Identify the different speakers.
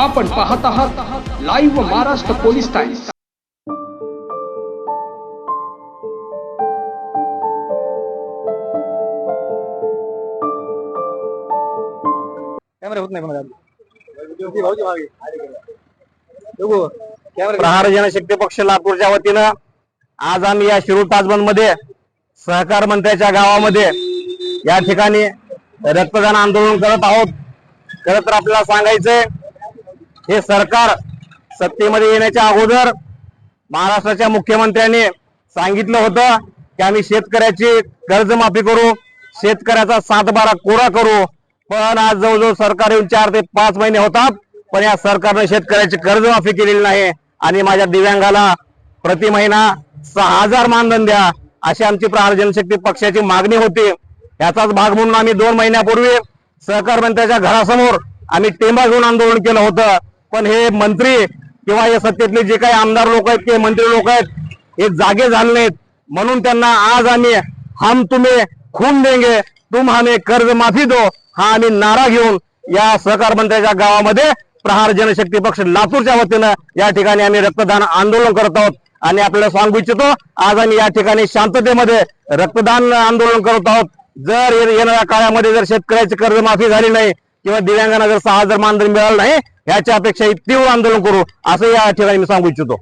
Speaker 1: आपण पाहत आहात live Maharashtra police times
Speaker 2: camera होत नाही कोणाला. भाऊजी मागे बघू कॅमेरा
Speaker 3: प्रहार जनशक्ती पक्ष लातूरच्या वतीनं आज आम्ही या शिरूर ताजबंदमध्ये सहकार मंत्र्याच्या गावामध्ये या ठिकाणी रक्तदान आंदोलन करत आहोत. खर तर आपल्याला सांगायचंय हे सरकार सत्तेमध्ये येण्याच्या अगोदर महाराष्ट्राच्या मुख्यमंत्र्यांनी सांगितलं होतं की आम्ही शेतकऱ्याची कर्जमाफी करू शेतकऱ्याचा सातबारा कोरा करू. पण आज जवळजवळ सरकार येऊन चार ते पाच महिने होतात पण या सरकारने शेतकऱ्याची कर्जमाफी केलेली नाही. आणि माझ्या दिव्यांगाला प्रति महिना सहा हजार मानधन द्या. अशी आमची प्रहार जनशक्ती पक्षाची मागणी होती. याचाच भाग म्हणून आम्ही दोन महिन्यापूर्वी सहकार मंत्र्याच्या घरासमोर आम्ही टेंबा घेऊन आंदोलन केलं होतं. पण हे मंत्री किंवा या सत्तेतले जे काही आमदार लोक आहेत किंवा मंत्री लोक आहेत हे जागे झाले नाहीत. म्हणून त्यांना आज आम्ही हम तुम्ही खून देंगे तुम हमें कर्ज माफी दो हा आम्ही नारा घेऊन या सहकार मंत्र्याच्या गावामध्ये प्रहार जनशक्ती पक्ष लातूरच्या वतीनं या ठिकाणी आम्ही रक्तदान आंदोलन करत आहोत. आणि आपल्याला सांगू इच्छितो आज आम्ही या ठिकाणी शांततेमध्ये रक्तदान आंदोलन करत आहोत. जर येणाऱ्या काळामध्ये जर शेतकऱ्याची कर्जमाफी झाली नाही किंवा दिव्यांगांना जर सहा हजार मानधन मिळालं नाही याच्या अपेक्षा तीव्र आंदोलन करू असं या ठिकाणी मी सांगू इच्छितो.